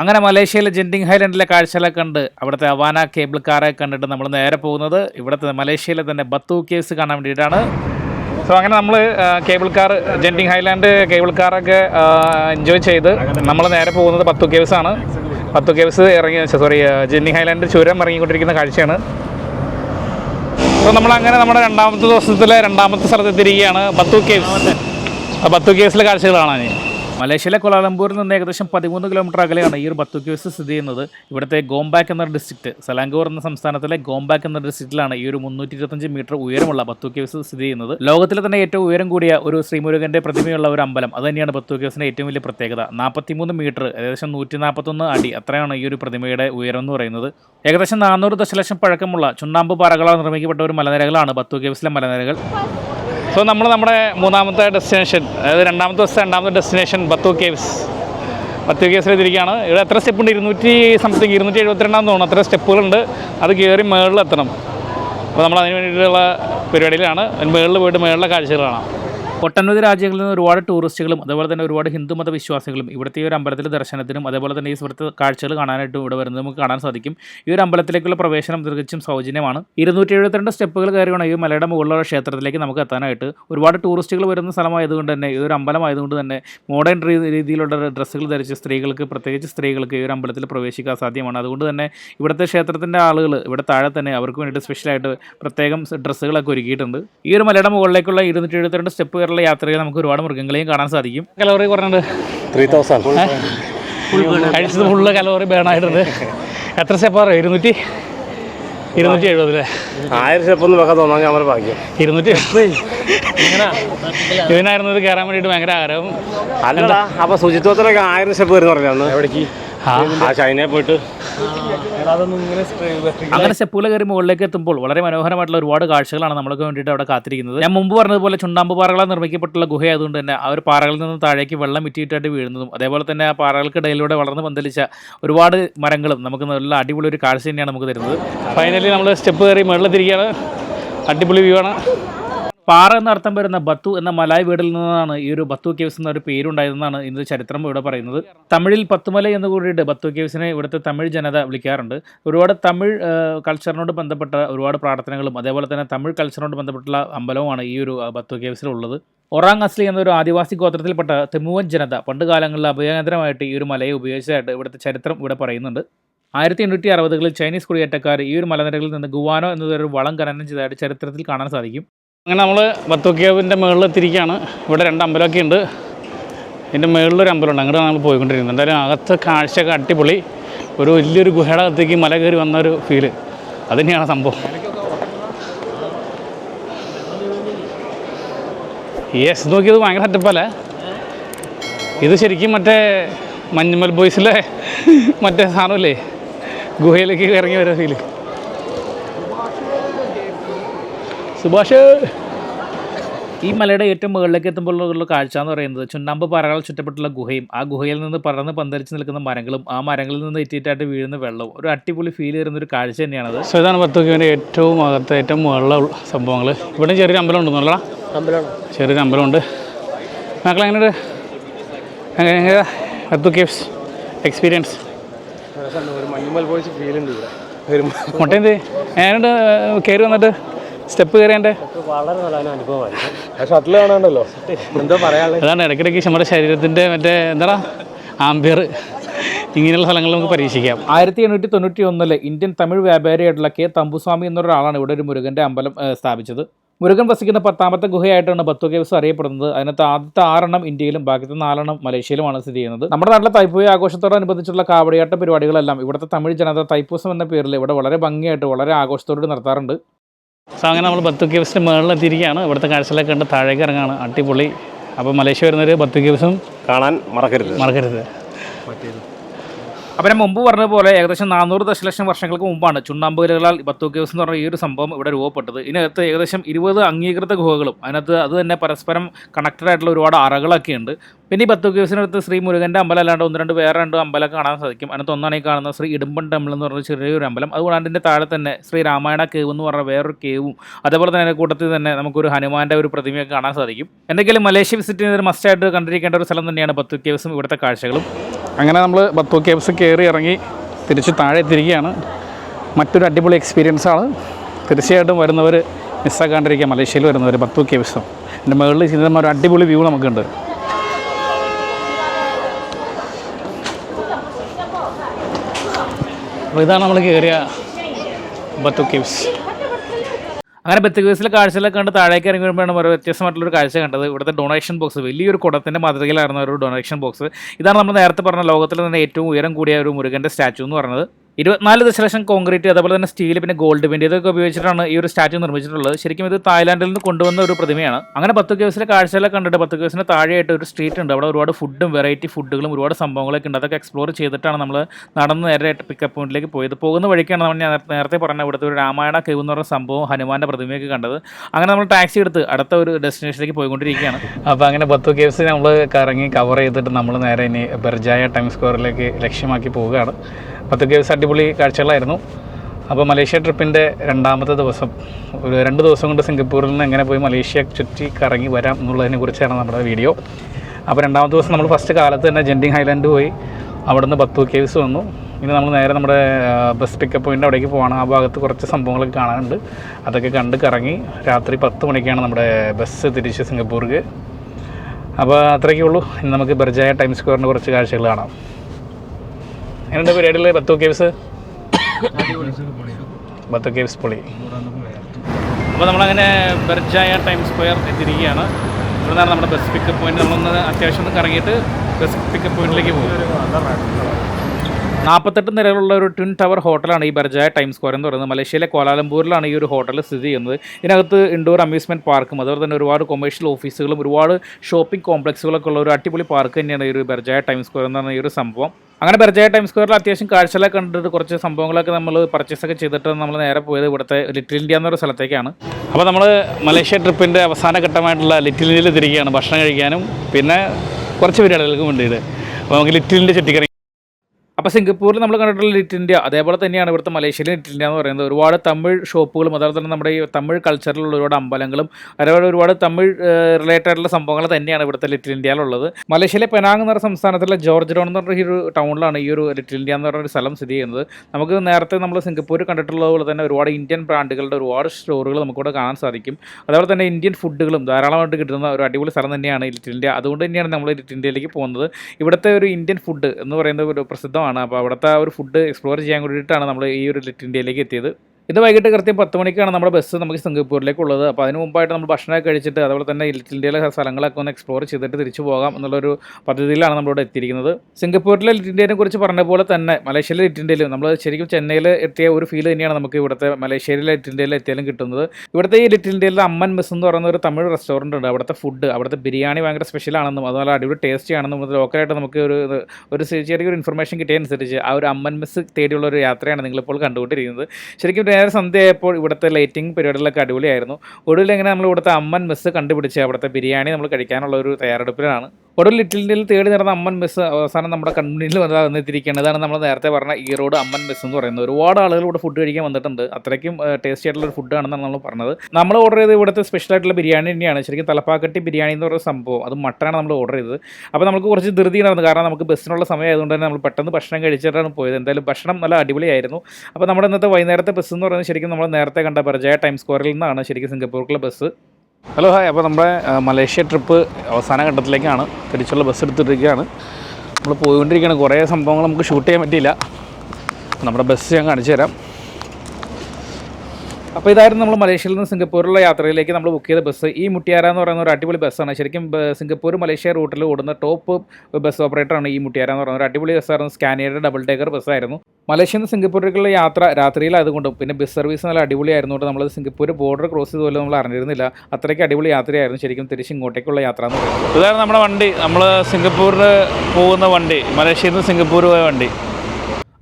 അങ്ങനെ മലേഷ്യയിലെ ജെൻഡിങ് ഹൈലൻഡിലെ കാഴ്ചകളെ കണ്ട് അവിടുത്തെ അവാന കേബിൾ കാറെ കണ്ടിട്ട് നമ്മൾ നേരെ പോകുന്നത്. ഇവിടുത്തെ മലേഷ്യയിലെ തന്നെ ബത്തു കേവ്സ് കാണാൻ വേണ്ടിയിട്ടാണ്. സോ അങ്ങനെ നമ്മൾ cable car Genting Highland cable കാറൊക്കെ എൻജോയ് ചെയ്ത് നമ്മൾ നേരെ പോകുന്നത് ബത്തു കേവ്സ് ആണ്. ബത്തു കേവ്സ് ഇറങ്ങി സോറി ജെൻഡിങ് ഹൈലാൻഡ് ചുരം ഇറങ്ങിക്കൊണ്ടിരിക്കുന്ന കാഴ്ചയാണ്. സോ നമ്മളങ്ങനെ നമ്മുടെ രണ്ടാമത്തെ ദിവസത്തിലെ രണ്ടാമത്തെ സ്ഥലത്തെത്തിരിക്കുകയാണ് ബത്തു കേവ്സ്. ബത്തു കേവ്സിലെ കാഴ്ചകളാണ് കാണാൻ മലേഷ്യയിലെ കൊലാലംപൂരിൽ നിന്ന് ഏകദേശം പതിമൂന്ന് കിലോമീറ്റർ അകലെയാണ് ഈ ഒരു ബത്തു കേവ്സ് സ്ഥിതി ചെയ്യുന്നത്. ഇവിടുത്തെ ഗോംബാക്ക് എന്ന ഡിസ്ട്രിക്റ്റ് സലാംഗൂർ എന്ന സംസ്ഥാനത്തിലെ ഗോംബാക്ക് എന്ന ഡിസ്ട്രിക്റ്റിലാണ് ഈ ഒരു മുന്നൂറ്റി ഇരുപത്തഞ്ച് മീറ്റർ ഉയരമുള്ള ബത്തു കേവ്സ് സ്ഥിതി ചെയ്യുന്നത്. ലോകത്തിലെ തന്നെ ഏറ്റവും ഉയരം കൂടിയ ഒരു ശ്രീമുരുകന്റെ പ്രതിമയുള്ള ഒരു അമ്പലം അത് തന്നെയാണ് ബത്തു കേവ്സിന്റെ ഏറ്റവും വലിയ പ്രത്യേകത. നാൽപ്പത്തിമൂന്ന് മീറ്റർ ഏകദേശം നൂറ്റി നാൽപ്പത്തൊന്ന് അടി അത്രയാണ് ഈ ഒരു പ്രതിമയുടെ ഉയരം എന്ന് പറയുന്നത്. ഏകദേശം നാനൂറ് ദശലക്ഷം പഴക്കമുള്ള ചുണ്ണാമ്പ് പാറകളാൽ നിർമ്മിക്കപ്പെട്ട ഒരു മലനിരകളാണ് ബത്തു കേവ്സിലെ മലനിരകൾ. സോ നമ്മൾ നമ്മുടെ മൂന്നാമത്തെ ഡെസ്റ്റിനേഷൻ അതായത് രണ്ടാമത്തെ ദിവസത്തെ രണ്ടാമത്തെ ഡെസ്റ്റിനേഷൻ ബത്തു കേവ്സ് ബത്തു കേവ്സിൽ എത്തിയിരിക്കുകയാണ് ഇവിടെ എത്ര സ്റ്റെപ്പ് ഉണ്ട്? ഇരുന്നൂറ്റി സംതിങ് ഇരുന്നൂറ്റി എഴുപത്തിരണ്ടാന്ന് തോന്നുന്നു. അത്ര സ്റ്റെപ്പുകളുണ്ട് അത് കയറി മുകളിലെത്തണം അപ്പോൾ നമ്മൾ അതിന് വേണ്ടിയിട്ടുള്ള പരിപാടിയിലാണ്. മുകളിൽ പോയിട്ട് മുകളിലെ കാഴ്ചകളാണ് ഒട്ടനവധി രാജ്യങ്ങളിൽ നിന്ന് ഒരുപാട് ടൂറിസ്റ്റുകളും അതുപോലെ തന്നെ ഒരുപാട് ഹിന്ദു മത വിശ്വാസികളും ഇവിടുത്തെ ഈ ഒരു അമ്പലത്തിൽ ദർശനത്തിനും അതേപോലെ തന്നെ ഈ ഇവിടുത്തെ കാഴ്ചകൾ കാണാനായിട്ടും ഇവിടെ വരുന്നത് നമുക്ക് കാണാൻ സാധിക്കും. ഈ ഒരു അമ്പലത്തിലേക്കുള്ള പ്രവേശനം തികച്ചും സൗജന്യമാണ്. ഇരുന്നൂറ്റി എഴുപത്തിരണ്ട് സ്റ്റെപ്പുകൾ കയറിയാണ് ഈ മലയുടെ മുകളിലുള്ള ക്ഷേത്രത്തിലേക്ക് നമുക്ക് എത്താനായിട്ട്. ഒരുപാട് ടൂറിസ്റ്റുകൾ വരുന്ന സ്ഥലമായതുകൊണ്ട് തന്നെ ഈ ഒരു അമ്പലമായതുകൊണ്ട് തന്നെ മോഡേൺ രീതിയിലുള്ള ഡ്രസ്സുകൾ ധരിച്ച സ്ത്രീകൾക്ക് പ്രത്യേകിച്ച് സ്ത്രീകൾക്ക് ഈ ഒരു അമ്പലത്തിൽ പ്രവേശിക്കാൻ സാധ്യമാണ്. അതുകൊണ്ട് തന്നെ ഇവിടുത്തെ ക്ഷേത്രത്തിന്റെ ആളുകൾ ഇവിടെ താഴെ തന്നെ അവർക്ക് വേണ്ടിയിട്ട് സ്പെഷ്യലായിട്ട് പ്രത്യേകം ഡ്രസ്സുകളൊക്കെ ഒരുക്കിയിട്ടുണ്ട്. ഈ ഒരു മലയുടെ മുകളിലേക്കുള്ള ഇരുന്നൂറ്റി എഴുപത്തിരണ്ട് സ്റ്റെപ്പ് കയറുള്ള യാത്രയിൽ നമുക്ക് ഒരുപാട് മൃഗങ്ങളെയും കാണാൻ സാധിക്കും. കലോറി കുറഞ്ഞത് ത്രീ തൗസൻഡ് കഴിച്ചത് ഫുള്ള് കലോറി ബേൺ ആയിട്ടുണ്ട്. എത്ര പറയാം ഇരുന്നൂറ്റി ഇരുന്നൂറ്റി എഴുപത് അല്ലേ ആയിരം സ്റ്റെപ്പ് ഒന്നും വെക്കാൻ തോന്നാൻ ക്യാമറ ഭാഗ്യം. ഇരുന്നൂറ്റി ഇതിനായിരുന്നു ഇത് കയറാൻ വേണ്ടിയിട്ട് ഭയങ്കര ആഗ്രഹം. അല്ലടാ അപ്പൊ ശുചിത്വത്തിലൊക്കെ ആയിരം സ്റ്റെപ്പ് വരുന്ന പറഞ്ഞു ആ ചൈനയിൽ പോയിട്ട്. അങ്ങനെ സ്റ്റെപ്പുകൾ കയറി മുകളിലേക്ക് എത്തുമ്പോൾ വളരെ മനോഹരമായിട്ടുള്ള ഒരുപാട് കാഴ്ചകളാണ് നമ്മൾക്ക് വേണ്ടിയിട്ട് അവിടെ കാത്തിരിക്കുന്നത്. ഞാൻ മുമ്പ് പറഞ്ഞതുപോലെ ചുണ്ടാമ്പ് പാറകളാൽ നിർമ്മിക്കപ്പെട്ടുള്ള ഗുഹ ആയതുകൊണ്ട് തന്നെ ആ ഒരു പാറകളിൽ നിന്ന് താഴേക്ക് വെള്ളം ഇറ്റിയിട്ടായിട്ട് വീഴുന്നതും അതേപോലെ തന്നെ ആ പാറകൾക്കിടയിലൂടെ വളർന്ന് പന്തലിച്ച ഒരുപാട് മരങ്ങളും നമുക്ക് നല്ല അടിപൊളി ഒരു കാഴ്ച തന്നെയാണ് നമുക്ക് തരുന്നത്. ഫൈനലി നമ്മൾ സ്റ്റെപ്പ് കയറി മുകളിൽ തിരിക്കുകയാണ് അടിപൊളി വ്യൂ ആണ്. പാറ എന്നർത്ഥം വരുന്ന ബത്തു എന്ന മലായ് വീടിൽ നിന്നാണ് ഈ ഒരു ബത്തു കേവ്സ് എന്ന ഒരു പേരുണ്ടായതെന്നാണ് ഇന്ന് ചരിത്രം ഇവിടെ പറയുന്നത്. തമിഴിൽ പത്തുമല എന്ന് കൂടിയിട്ട് ബത്തു കേവ്സിനെ ഇവിടുത്തെ തമിഴ് ജനത വിളിക്കാറുണ്ട്. ഒരുപാട് തമിഴ് കൾച്ചറിനോട് ബന്ധപ്പെട്ട ഒരുപാട് പ്രാർത്ഥനകളും അതേപോലെ തന്നെ തമിഴ് കൾച്ചറിനോട് ബന്ധപ്പെട്ടുള്ള അമ്പലവുമാണ് ഈ ഒരു ബത്തു കേവ്സിലുള്ളത് ഒറാങ് അസ്ലി എന്നൊരു ആദിവാസി ഗോത്രത്തിൽപ്പെട്ട തെമുവൻ ജനത പണ്ട് കാലങ്ങളിൽ അഭയകേന്ദ്രമായിട്ട് ഈ ഒരു മലയെ ഉപയോഗിച്ചതായിട്ട് ഇവിടുത്തെ ചരിത്രം ഇവിടെ പറയുന്നുണ്ട്. ആയിരത്തി എണ്ണൂറ്റി അറുപതുകളിൽ ചൈനീസ് കുടിയേറ്റക്കാർ ഈ ഒരു മലനിരകളിൽ നിന്ന് ഗുവാനോ എന്നതൊരു വളം ഖനനം ചെയ്തതായിട്ട് ചരിത്രത്തിൽ കാണാൻ സാധിക്കും. അങ്ങനെ നമ്മൾ ബത്തുക്കേവിന്റെ മുകളിൽ എത്തിയിരിക്കുകയാണ്. ഇവിടെ രണ്ട് അമ്പലമൊക്കെ ഉണ്ട്. ഇതിന്റെ മുകളിലൊരു അമ്പലമുണ്ട്. അങ്ങോട്ട് നമ്മൾ പോയിക്കൊണ്ടിരിക്കുന്നത് എന്തായാലും അകത്ത് കാഴ്ചയൊക്കെ അടിപൊളി. ഒരു വലിയൊരു ഗുഹയുടെ അകത്തേക്ക് മല കയറി വന്ന ഒരു ഫീൽ അത് തന്നെയാണ് സംഭവം. യെസ് നോക്കിയത് ഭയങ്കര സെറ്റപ്പല്ലേ ഇത് ശരിക്കും മറ്റേ മഞ്ഞുമൽ ബോയ്സിലെ മറ്റേ സാധനമല്ലേ? ഗുഹയിലേക്ക് ഇറങ്ങി വരുന്ന ഫീൽ സുഭാഷ്. ഈ മലയുടെ ഏറ്റവും മുകളിലേക്ക് എത്തുമ്പോഴുള്ള കാഴ്ച എന്ന് പറയുന്നത് ചുണ്ണാമ്പ് പാറകൾ ചുറ്റപ്പെട്ടുള്ള ഗുഹയും ആ ഗുഹയിൽ നിന്ന് പറന്ന് പന്തലിച്ച് നിൽക്കുന്ന മരങ്ങളും ആ മരങ്ങളിൽ നിന്ന് എത്തിയിട്ടായിട്ട് വീഴുന്ന വെള്ളവും ഒരു അടിപൊളി ഫീൽ തരുന്ന ഒരു കാഴ്ച തന്നെയാണത് സുധാന ഇതാണ് ബത്തുക്കിന്റെ ഏറ്റവും അകത്ത് ഏറ്റവും മുകളിലുള്ള സംഭവങ്ങൾ ഇവിടെ ചെറിയൊരു അമ്പലം ഉണ്ടെന്നുള്ള ചെറിയൊരു അമ്പലമുണ്ട്. മക്കൾ എങ്ങനെ എങ്ങനെ? ബത്തു കേവ്സ് എക്സ്പീരിയൻസ് ഒരു മഞ്ഞുമൽ ബോയ്സ് ഫീൽ ഉണ്ട് ഇവിടെ. വരുമ്പോൾ മുട്ടേന്ത് ഞാനുണ്ട് കയറി വന്നിട്ട്? സ്റ്റെപ്പ് കയറേണ്ടേ വളരെ നല്ല അനുഭവമായിരുന്നു ഷട്ടിൽ കാണാണ്ടല്ലോ? എന്താ പറയാനുള്ളത്? അതാണ് ഇടയ്ക്കിടയ്ക്ക് നമ്മുടെ ശരീരത്തിന്റെ മറ്റേ എന്താടാ? ആംബിയർ. ഇങ്ങനെയുള്ള സ്ഥലങ്ങൾ നമുക്ക് പരീക്ഷിക്കാം. ആയിരത്തി എണ്ണൂറ്റി തൊണ്ണൂറ്റി ഒന്നിൽ ഇന്ത്യൻ തമിഴ് വ്യാപാരിയായിട്ടുള്ള കെ തമ്പുസ്വാമി എന്നൊരാളാണ് ഇവിടെ ഒരു മുരുകന്റെ അമ്പലം സ്ഥാപിച്ചത്. മുരുകൻ വസിക്കുന്ന പത്താമത്തെ ഗുഹയായിട്ടാണ് ബത്തു കേവ്സ് അറിയപ്പെടുന്നത്. അതിനകത്ത് ആദ്യത്തെ ആറെണ്ണം ഇന്ത്യയിലും ബാക്കിത്തെ നാലെണ്ണം മലേഷ്യയിലുമാണ് സ്ഥിതി ചെയ്യുന്നത്. നമ്മുടെ നാട്ടിലെ തൈപ്പൂയ ആഘോഷത്തോടനുബന്ധിച്ചുള്ള കാവടിയാട്ട പരിപാടികളെല്ലാം ഇവിടുത്തെ തമിഴ് ജനത തൈപ്പൂസം എന്ന പേരിൽ ഇവിടെ വളരെ ഭംഗിയായിട്ട് വളരെ ആഘോഷത്തോട് നടത്താറുണ്ട്. സോ അങ്ങനെ നമ്മൾ ബത്തു കേവ്സിന്റെ മുകളിലെത്തിയിരിക്കുകയാണ് ഇവിടുത്തെ കാഴ്ചകളൊക്കെ ഉണ്ട് താഴേക്ക് ഇറങ്ങാണ്. അടിപൊളി. അപ്പോൾ മലേഷ്യ വരുന്നൊരു ബത്തു കേവ്സും കാണാൻ മറക്കരുത്. മറക്കരുത്. അപ്പം മുമ്പ് പറഞ്ഞതുപോലെ ഏകദേശം നാനൂറ് ദശലക്ഷം വർഷങ്ങൾക്ക് മുമ്പാണ് ചുണ്ണാമ്പുകലുകളാൽ ബത്തു കേവ്സ് എന്ന് പറഞ്ഞ ഈ ഒരു സംഭവം ഇവിടെ രൂപപ്പെട്ടത്. ഇതിനകത്ത് ഏകദേശം ഇരുപത് അംഗീകൃത ഗുഹകളും അതിനകത്ത് അത് തന്നെ പരസ്പരം കണക്റ്റഡ് ആയിട്ടുള്ള ഒരുപാട് അറകളൊക്കെ ഉണ്ട്. പിന്നെ ഈ ബത്തു കേവ്സിനടുത്ത് ശ്രീ മുരുകന്റെ അമ്പലം അല്ലാണ്ട് ഒന്ന് രണ്ട് വേറെ രണ്ട് അമ്പലമൊക്കെ കാണാൻ സാധിക്കും. അതിനകത്ത് ഒന്നാണ് ഈ കാണുന്ന ശ്രീ ഇടുമ്പൻ ടെമ്പിൾ എന്ന് പറഞ്ഞ ചെറിയൊരു അമ്പലം. അതുകൊണ്ട് അതിന്റെ താഴെ തന്നെ ശ്രീ രാമായണ കേവ് എന്ന് പറഞ്ഞ വേറൊരു കേവും. അതേപോലെ തന്നെ കൂട്ടത്തിൽ തന്നെ നമുക്കൊരു ഹനുമാന്റെ ഒരു പ്രതിമയൊക്കെ കാണാൻ സാധിക്കും. എന്തെങ്കിലും മലേഷ്യ വിസിറ്റ് ചെയ്യുന്നത് മസ്റ്റായിട്ട് കണ്ടിരിക്കേണ്ട ഒരു സ്ഥലം തന്നെയാണ് ബത്തു കേവ്സും ഇവിടുത്തെ കാഴ്ചകളും. അങ്ങനെ നമ്മൾ ബത്തോ കേബ്സ് കയറി ഇറങ്ങി തിരിച്ച് താഴെ എത്തിയിരിക്കുകയാണ്. മറ്റൊരു അടിപൊളി എക്സ്പീരിയൻസ് ആണ്. തീർച്ചയായിട്ടും വരുന്നവർ മിസ്സാക്കാണ്ടിരിക്കുക മലേഷ്യയിൽ വരുന്നവർ ബത്തോ കേബ്സും എന്റെ മുകളിൽ ചെയ്യുന്ന ഒരു അടിപൊളി വ്യൂ നമുക്കുണ്ട്. അപ്പോൾ ഇതാണ് നമ്മൾ കയറിയ ബത്തു കേവ്സ് അങ്ങനെ ബത്ത് കേവ്സിലെ കാഴ്ചകളൊക്കെ കണ്ട് താഴേക്ക് ഇറങ്ങി വരുമ്പോഴാണ് ഒരു വ്യത്യസ്തമായിട്ടുള്ളൊരു കാഴ്ച കണ്ടത്. ഇവിടുത്തെ ഡൊണേഷൻ ബോക്സ് വലിയൊരു കുടത്തിന്റെ മാതൃകയിലായിരുന്ന ഒരു ഡൊണേഷൻ ബോക്സ് ഇതാണ് നമ്മൾ നേരത്തെ പറഞ്ഞ ലോകത്തിൽ തന്നെ ഏറ്റവും ഉയരം കൂടിയ ഒരു മുരുകന്റെ സ്റ്റാച്ചു എന്ന് പറയുന്നത് ഇരുപത്തിനാല് ദശലക്ഷം കോൺക്രീറ്റ് അതേപോലെ തന്നെ സ്റ്റീൽ പിന്നെ ഗോൾഡ് പിന്നെ ഇതൊക്കെ ഉപയോഗിച്ചിട്ടാണ് ഈ ഒരു സ്റ്റാച്ചു നിർമ്മിച്ചിട്ടുള്ളത്. ശരിക്കും ഇത് തായ്ലാൻഡിൽ നിന്ന് കൊണ്ടുവന്ന ഒരു പ്രതിമയാണ്. അങ്ങനെ പത്ത് കേസിലെ കാഴ്ചകളൊക്കെ കണ്ടിട്ട് പത്ത് കേസിന് താഴെയായിട്ട് ഒരു സ്ട്രീറ്റ് ഉണ്ട്. അവിടെ ഒരുപാട് ഫുഡും വെറൈറ്റി ഫുഡുകളും ഒരുപാട് സംഭവങ്ങളൊക്കെ ഉണ്ട്. അതൊക്കെ എക്സ്പ്ലോർ ചെയ്തിട്ടാണ് നമ്മൾ നടന്ന് നേരെ പിക്കപ്പ് പോയിന്റിലേക്ക് പോയത്. പോകുന്ന വഴിക്കാണ് നമ്മൾ നേരത്തെ പറഞ്ഞ ഇവിടുത്തെ ഒരു രാമായണ കേവ് എന്ന് പറഞ്ഞ സംഭവം ഹനുമാന്റെ പ്രതിമയൊക്കെ കണ്ടത്. അങ്ങനെ നമ്മൾ ടാക്സി എടുത്ത് അടുത്ത ഒരു ഡെസ്റ്റിനേഷനിലേക്ക് പോയിക്കൊണ്ടിരിക്കുകയാണ്. അപ്പോൾ അങ്ങനെ പത്ത് കേസ് നമ്മൾ കറങ്ങി കവർ ചെയ്തിട്ട് നമ്മൾ നേരെ ഇനി ബെർജായ ടൈം സ്ക്വയറിലേക്ക് ലക്ഷ്യമാക്കി പോവുകയാണ്. പത്ത് ദിവസം അടിപൊളി കാഴ്ചകളായിരുന്നു. അപ്പോൾ മലേഷ്യ ട്രിപ്പിന്റെ രണ്ടാമത്തെ ദിവസം ഒരു രണ്ട് ദിവസം കൊണ്ട് സിംഗപ്പൂരിൽ നിന്ന് എങ്ങനെ പോയി മലേഷ്യ ചുറ്റി കറങ്ങി വരാം എന്നുള്ളതിനെ കുറിച്ചാണ് നമ്മുടെ വീഡിയോ. അപ്പോൾ രണ്ടാമത്തെ ദിവസം നമ്മൾ ഫസ്റ്റ് കാലത്ത് തന്നെ ജെൻഡിങ് ഹൈലാൻഡ് പോയി. അവിടെ നിന്ന് പത്തു കേവ്സ് വന്നു. ഇനി നമ്മൾ നേരെ നമ്മുടെ ബസ് പിക്കപ്പ് പോയിന്റ് അവിടേക്ക് പോകണം ആ ഭാഗത്ത് കുറച്ച് സംഭവങ്ങളൊക്കെ കാണാനുണ്ട്. അതൊക്കെ കണ്ട് കറങ്ങി രാത്രി പത്ത് മണിക്കാണ് നമ്മുടെ ബസ് തിരിച്ച് സിംഗപ്പൂർക്ക്. അപ്പോൾ അത്രയൊക്കെ ഉള്ളൂ ഇനി നമുക്ക് ബർജായ ടൈം സ്ക്വയറിന്റെ കുറച്ച് കാഴ്ചകൾ കാണാം. എങ്ങനെയുണ്ട് പരിപാടിയിൽ ബത്തു കേവ്സ്? ബത്തു കേവ്സ് പൊളി. അപ്പോൾ നമ്മളങ്ങനെ ബെർജായ ടൈം സ്ക്വയർ എത്തിയിരിക്കുകയാണ്. ഇവിടെ നിന്നാണ് നമ്മുടെ ബസ് പിക്കപ്പ് പോയിന്റ്. നമ്മളൊന്ന് അത്യാവശ്യം ഒന്ന് കറങ്ങിയിട്ട് ബസ് പിക്കപ്പ് പോയിന്റിലേക്ക് പോകും. നാൽപ്പത്തെട്ട് നിലകളുള്ള ഒരു ട്വിൻ ടവർ ഹോട്ടലാണ് ഈ ബർജായ ടൈം സ്ക്വയർ എന്ന് പറയുന്നത്. മലേഷ്യയിലെ കോലാലംപൂരിലാണ് ഈ ഒരു ഹോട്ടൽ സ്ഥിതി ചെയ്യുന്നത്. ഇതിനകത്ത് ഇൻഡോർ അമ്യൂസ്മെന്റ് പാർക്കും അതുപോലെ തന്നെ ഒരുപാട് കൊമേഴ്ഷ്യൽ ഓഫീസുകളും ഒരുപാട് ഷോപ്പിംഗ് കോംപ്ലക്സുകളൊക്കെ ഉള്ള ഒരു അടിപൊളി പാർക്ക് തന്നെയാണ് ഈ ഒരു ബർജായ ടൈം സ്ക്വയർ എന്ന് പറഞ്ഞ ഈ ഒരു സംഭവം. അങ്ങനെ ബർജായ ടൈം സ്ക്വയറിൽ അത്യാവശ്യം കാഴ്ചകളൊക്കെ കണ്ടിട്ട് കുറച്ച് സംഭവങ്ങളൊക്കെ നമ്മൾ പർച്ചേസ് ഒക്കെ ചെയ്തിട്ട് നമ്മൾ നേരെ പോയത് ഇവിടുത്തെ ലിറ്റിൽ ഇന്ത്യ എന്നൊരു സ്ഥലത്തേക്കാണ്. അപ്പോൾ നമ്മൾ മലേഷ്യ ട്രിപ്പിന്റെ അവസാന ഘട്ടമായിട്ടുള്ള ലിറ്റിൽ ഇന്ത്യയിൽ തിരികെയാണ് ഭക്ഷണം കഴിക്കാനും പിന്നെ കുറച്ച് പരിപാടികൾക്കും ഇത് അപ്പോൾ നമുക്ക് ലിറ്റിൽ ഇന്ത്യ ചുറ്റിക്കറങ്ങി അപ്പോൾ സിംഗപ്പൂരിൽ നമ്മൾ കണ്ടിട്ടുള്ള ലിറ്റ് ഇന്ത്യ അതേപോലെ തന്നെയാണ് ഇവിടുത്തെ മലേഷ്യയിലെ ലിറ്റ് ഇന്ത്യ എന്ന് പറയുന്നത്. ഒരുപാട് തമിഴ് ഷോപ്പുകളും അതുപോലെ തന്നെ നമ്മുടെ ഈ തമിഴ് കൾച്ചറിലുള്ള ഒരുപാട് അമ്പലങ്ങളും അതേപോലെ ഒരുപാട് തമിഴ് റിലേറ്റഡ് ആയിട്ടുള്ള സംഭവങ്ങൾ തന്നെയാണ് ഇവിടുത്തെ ലിറ്റിൽ ഇന്ത്യയിലുള്ളത്. മലേഷ്യയിലെ പെനാങ് എന്ന് പറഞ്ഞ സംസ്ഥാനത്തിലെ ജോർജ് ടൗൺ എന്ന് പറഞ്ഞ ഒരു ടൗണിലാണ് ഈ ഒരു ലിറ്റിൽ ഇന്ത്യ എന്ന് പറഞ്ഞ ഒരു സ്ഥലം സ്ഥിതി ചെയ്യുന്നത്. നമുക്ക് നേരത്തെ നമ്മൾ സിംഗപ്പൂർ കണ്ടിട്ടുള്ളത് പോലെ തന്നെ ഒരുപാട് ഇന്ത്യൻ ബ്രാൻഡുകളുടെ ഒരുപാട് സ്റ്റോറുകൾ നമുക്കിവിടെ കാണാൻ സാധിക്കും. അതേപോലെ തന്നെ ഇന്ത്യൻ ഫുഡുകളും ധാരാളമായിട്ട് കിട്ടുന്ന ഒരു അടിപൊളി സ്ഥലം തന്നെയാണ് ലിറ്റിൽ ഇന്ത്യ. അതുകൊണ്ട് തന്നെയാണ് നമ്മൾ ലിറ്റിൽ ഇന്ത്യയിലേക്ക് പോകുന്നത്. ഇവിടുത്തെ ഒരു ഇന്ത്യൻ ഫുഡ് എന്ന് പറയുന്നത് ഒരു പ്രസിദ്ധമാണ് അപ്പോൾ അവിടുത്തെ ഒരു ഫുഡ് എക്സ്പ്ലോർ ചെയ്യാൻ വേണ്ടിയിട്ടാണ് നമ്മൾ ഈ ഒരു ലിറ്റ് ഇന്ത്യയിലേക്ക് എത്തിയത്. ഇത് വൈകിട്ട് കൃത്യം പത്ത് മണിക്കാണ് നമ്മുടെ ബസ് നമുക്ക് സിംഗപ്പൂരിലേക്കുള്ളത്. അപ്പോൾ അതിന് മുമ്പായിട്ട് നമ്മൾ ഭക്ഷണമൊക്കെ കഴിച്ചിട്ട് അതുപോലെ തന്നെ ലിറ്റിൽ ഇന്ത്യയിലെ സ്ഥലങ്ങളൊക്കെ ഒന്ന് എക്സ്പ്ലോർ ചെയ്തിട്ട് തിരിച്ചു പോകാം എന്നുള്ളൊരു പദ്ധതിയിലാണ് നമ്മളിവിടെ എത്തിയിരിക്കുന്നത്. സിംഗപ്പൂരിലെ ലിറ്റിൽ ഇന്ത്യനെ കുറിച്ച് പറഞ്ഞ പോലെ തന്നെ മലേഷ്യയിലെ ലിറ്റിൽ ഇന്ത്യയിലും നമ്മൾ ശരിക്കും ചെന്നൈയിൽ എത്തിയ ഒരു ഫീൽ തന്നെയാണ് നമുക്ക് ഇവിടുത്തെ മലേഷ്യയിലെ ലിറ്റിൽ ഇന്ത്യയിൽ എത്തിയാലും കിട്ടുന്നത്. ഇവിടുത്തെ ഈ ലിറ്റിൽ ഇന്ത്യയിലെ അമ്മൻ മിസ് എന്ന് പറയുന്ന ഒരു തമിഴ് റെസ്റ്റോറന്റ് ഉണ്ട്. അവിടുത്തെ ഫുഡ് അവിടുത്തെ ബിരിയാണി ഭയങ്കര സ്പെഷ്യൽ ആണെന്നും അതുപോലെ അടിപൊളി ടേസ്റ്റി ആണെന്നും ലോക്കലായിട്ട് നമുക്ക് ഒരു ഒരു ചെറിയൊരു ഇൻഫർമേഷൻ കിട്ടിയതനുസരിച്ച് ആ ഒരു അമ്മൻ മിസ് തേടിയുള്ള ഒരു യാത്രയാണ് നിങ്ങളിപ്പോൾ കണ്ടുകൊണ്ടിരിക്കുന്നത്. ശരിക്കും നേരെ സന്ധ്യയായപ്പോൾ ഇവിടുത്തെ ലൈറ്റിംഗ് പരിപാടികളൊക്കെ അടിപൊളിയായിരുന്നു. ഒടുവിൽ എങ്ങനെ നമ്മൾ ഇവിടുത്തെ അമ്മൻ മെസ്സ് കണ്ടുപിടിച്ച് അവിടുത്തെ ബിരിയാണി നമ്മൾ കഴിക്കാനുള്ള ഒരു തയ്യാറെടുപ്പിലാണ്. ഒടുവിൽ ലിറ്റിൽ തേടി നടന്ന അമ്മൻ മെസ്സ് അവസാനം നമ്മുടെ കൺമുന്നിൽ വന്ന് വന്നെത്തിയിരിക്കുകയാണ്. ഇതാണ് നമ്മൾ നേരത്തെ പറഞ്ഞ ഈ റോഡ് അമ്മൻ മെസ്സ് എന്ന് പറയുന്നത്. ഒരുപാട് ആളുകൾ ഇവിടെ ഫുഡ് കഴിക്കാൻ വന്നിട്ടുണ്ട്. അത്രയ്ക്കും ടേസ്റ്റി ആയിട്ടുള്ള ഒരു ഫുഡാണെന്നാണ് നമ്മൾ പറഞ്ഞത്. നമ്മൾ ഓർഡർ ചെയ്ത് ഇവിടുത്തെ സ്പെഷ്യൽ ആയിട്ടുള്ള ബിരിയാണി തന്നെയാണ്. ശരിക്കും തലപ്പാക്കട്ടി ബിരിയാണി എന്ന് പറയുന്ന സംഭവം. അത് മട്ടനാണ് നമ്മൾ ഓർഡർ ചെയ്തത്. അപ്പോൾ നമുക്ക് കുറച്ച് ധൃതി നടന്നു. കാരണം നമുക്ക് ബസ്സിനുള്ള സമയം ആയതുകൊണ്ട് തന്നെ നമ്മൾ പെട്ടെന്ന് ഭക്ഷണം കഴിച്ചിട്ടാണ് പോയത്. എന്തായാലും ഭക്ഷണം നല്ല അടിപൊളിയായിരുന്നു. അപ്പോൾ നമ്മുടെ ഇന്നത്തെ വൈകുന്നേരത്തെ ബസ് എന്ന് പറയുന്നത് ശരിക്കും നമ്മൾ നേരത്തെ കണ്ട പരിചയ ടൈം സ്ക്വയറിൽ നിന്നാണ് ശരിക്കും സിംഗപ്പൂർക്കുള്ള ബസ് ഹലോ ഹായ്. അപ്പോൾ നമ്മുടെ മലേഷ്യ ട്രിപ്പ് അവസാന ഘട്ടത്തിലേക്കാണ്. തിരിച്ചുള്ള ബസ് എടുത്തിട്ടിരിക്കുകയാണ്. നമ്മൾ പോയിക്കൊണ്ടിരിക്കുകയാണ്. കുറേ സംഭവങ്ങൾ നമുക്ക് ഷൂട്ട് ചെയ്യാൻ പറ്റിയില്ല. നമ്മുടെ ബസ് ഞാൻ കാണിച്ചു തരാം. അപ്പോൾ ഇതായിരുന്നു നമ്മൾ മലേഷ്യയിൽ നിന്ന് സിംഗപ്പൂരിലുള്ള യാത്രയിലേക്ക് നമ്മൾ ബുക്ക് ചെയ്ത ബസ് ഈ മുട്ടിയാര എന്ന് പറയുന്ന ഒരു അടിപൊളി ബസ്സാണ് ശരിക്കും സിംഗപ്പൂർ മലേഷ്യ റൂട്ടിൽ ഓടുന്ന ടോപ്പ് ബസ് ഓപ്പറേറ്ററാണ് ഈ മുട്ടിയാര എന്ന് പറയുന്ന ഒരു അടിപൊളി ബസ്സായിരുന്നു സ്കാനിയയുടെ ഡബിൾ ടേക്കർ ബസ്സായിരുന്നു മലേഷ്യയിൽ നിന്ന് സിംഗപ്പൂരിലേക്കുള്ള യാത്ര രാത്രിയിലായതുകൊണ്ടും പിന്നെ ബസ് സർവീസ് നല്ല അടിപൊളിയായിരുന്നുകൊണ്ട് നമ്മൾ സിംഗപ്പൂർ ബോർഡർ ക്രോസ് ചെയ്തുപോലെ നമ്മൾ അറിഞ്ഞിരുന്നില്ല. അത്രയ്ക്ക് അടിപൊളി യാത്രയായിരുന്നു. ശരിക്കും തിരിച്ച് ഇങ്ങോട്ടേക്കുള്ള യാത്ര എന്ന് പറയുന്നത്. ഇതായിരുന്നു നമ്മുടെ വണ്ടി. നമ്മൾ സിംഗപ്പൂരിൽ പോകുന്ന വണ്ടി. മലേഷ്യയിൽ നിന്ന് സിംഗപ്പൂർ പോയ വണ്ടി.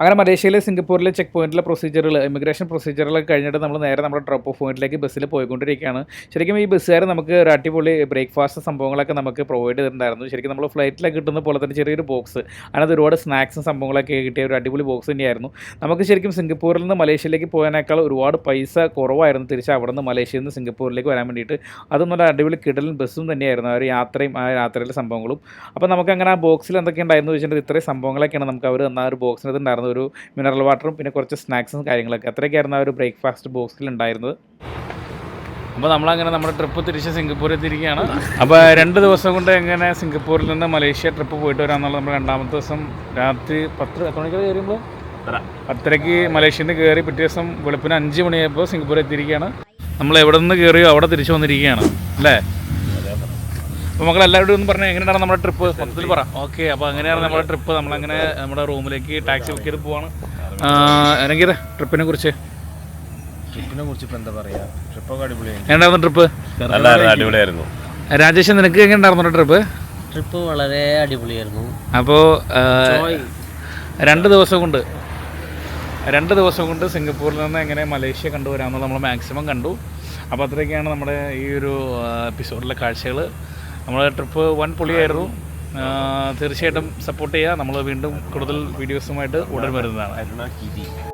അങ്ങനെ മലേഷ്യയിലെ സിംഗപ്പൂരിലെ ചെക്ക് പോയിന്റിലെ പ്രൊസീജിയറുകൾ ഇമിഗ്രേഷൻ പ്രൊസീജിയറുകളൊക്കെ കഴിഞ്ഞിട്ട് നമ്മൾ നേരെ നമ്മുടെ ഡ്രോപ്പ് ഓഫ് പോയിന്റിലേക്ക് ബസ്സിൽ പോയിക്കൊണ്ടിരിക്കുകയാണ്. ശരിക്കും ഈ ബസ്സുകാർ നമുക്ക് ഒരു അടിപൊളി ബ്രേക്ക്ഫാസ്റ്റ് സംഭവങ്ങളൊക്കെ നമുക്ക് പ്രൊവൈഡ് ചെയ്തിട്ടുണ്ടായിരുന്നു. ശരിക്കും നമ്മൾ ഫ്ലൈറ്റിലൊക്കെ കിട്ടുന്ന പോലെ തന്നെ ചെറിയൊരു ബോക്സ് അതിനകത്ത് ഒരുപാട് സ്നാക്സും സംഭവങ്ങളൊക്കെ കിട്ടിയ ഒരു അടിപൊളി ബോക്സ് തന്നെയായിരുന്നു. നമുക്ക് ശരിക്കും സിംഗപ്പൂരിൽ നിന്ന് മലേഷ്യയിലേക്ക് പോയതിനേക്കാൾ ഒരുപാട് പൈസ കുറവായിരുന്നു തിരിച്ച് അവിടെ നിന്ന് മലേഷ്യയിൽ നിന്ന് സിംഗപ്പൂരിലേക്ക് വരാൻ വേണ്ടിയിട്ട്. അതും നല്ല അടിപൊളി കിടലും ബസ്സും തന്നെയായിരുന്നു ആ ഒരു യാത്രയും ആ യാത്രയിലെ സംഭവങ്ങളും. അപ്പോൾ നമുക്ക് അങ്ങനെ ആ ബോക്സിൽ എന്തൊക്കെ ഉണ്ടായിരുന്നു വെച്ചിട്ടുണ്ടെങ്കിൽ ഇത്രയും സംഭവങ്ങളൊക്കെയാണ് നമുക്ക് അവർ തന്ന ആ ഒരു ബോക്സിനകത്ത് ഉണ്ടായിരുന്ന ഒരു മിനറൽ വാട്ടറും പിന്നെ കുറച്ച് സ്നാക്സും കാര്യങ്ങളൊക്കെ. അത്രയൊക്കെയായിരുന്നു ആ ഒരു ബ്രേക്ക്ഫാസ്റ്റ് ബോക്സിൽ ഉണ്ടായിരുന്നത്. അപ്പോൾ നമ്മളങ്ങനെ നമ്മുടെ ട്രിപ്പ് തിരിച്ച് സിംഗപ്പൂരിൽ എത്തിയിരിക്കുകയാണ്. അപ്പോൾ രണ്ട് ദിവസം കൊണ്ട് എങ്ങനെ സിംഗപ്പൂരിൽ നിന്ന് മലേഷ്യ ട്രിപ്പ് പോയിട്ട് വരാമെന്നുള്ള നമ്മൾ രണ്ടാമത്തെ ദിവസം രാത്രി പത്ത് പത്ത് മണിക്ക് കയറിയുമ്പോൾ പത്തരയ്ക്ക് മലേഷ്യയിൽ നിന്ന് കയറി പിറ്റേ ദിവസം വെളുപ്പിന് അഞ്ച് മണിയായപ്പോൾ സിംഗപ്പൂർ എത്തിയിരിക്കുകയാണ്. നമ്മൾ എവിടെ നിന്ന് കയറിയോ അവിടെ തിരിച്ചു വന്നിരിക്കുകയാണ്. അല്ലേ? അപ്പോൾ മക്കൾ എല്ലാവരോടും ഒന്ന് പറഞ്ഞാൽ എങ്ങനെയാണ് നമ്മുടെ ട്രിപ്പ് മൊത്തത്തിൽ പറ. ഓക്കെ അപ്പോൾ അങ്ങനെയാണ് നമ്മുടെ ട്രിപ്പ് നമ്മളങ്ങനെ നമ്മുടെ റൂമിലേക്ക് ടാക്സി ബുക്ക് ചെയ്ത് പോവാണ്. അല്ലെങ്കിൽ ട്രിപ്പിനെ കുറിച്ച്. ട്രിപ്പിനെ കുറിച്ച് ഇപ്പൊ എന്താ പറയാ? ട്രിപ്പൊക്കെ അടിപൊളിയായിരുന്നു. എങ്ങനെയായിരുന്നു ട്രിപ്പ് നല്ല അടിപൊളിയായിരുന്നു. രാജേഷ് നിനക്ക് എങ്ങനെ ഉണ്ടായിരുന്നു ട്രിപ്പ് ട്രിപ്പ് വളരെ അടിപൊളിയായിരുന്നു. അപ്പോൾ രണ്ട് ദിവസം കൊണ്ട് രണ്ട് ദിവസം കൊണ്ട് സിംഗപ്പൂരിൽ നിന്ന് എങ്ങനെ മലേഷ്യ കണ്ടുവരാമെന്ന് നമ്മൾ മാക്സിമം കണ്ടു. അപ്പോൾ അത്രയൊക്കെയാണ് നമ്മുടെ ഈ ഒരു എപ്പിസോഡിലെ കാഴ്ചകൾ നമ്മുടെ ട്രിപ്പ് വൻ പൊളിയായിരുന്നു. തീർച്ചയായിട്ടും സപ്പോർട്ട് ചെയ്യുക നമ്മൾ വീണ്ടും കൂടുതൽ വീഡിയോസുമായിട്ട് ഉടൻ വരുന്നതാണ്.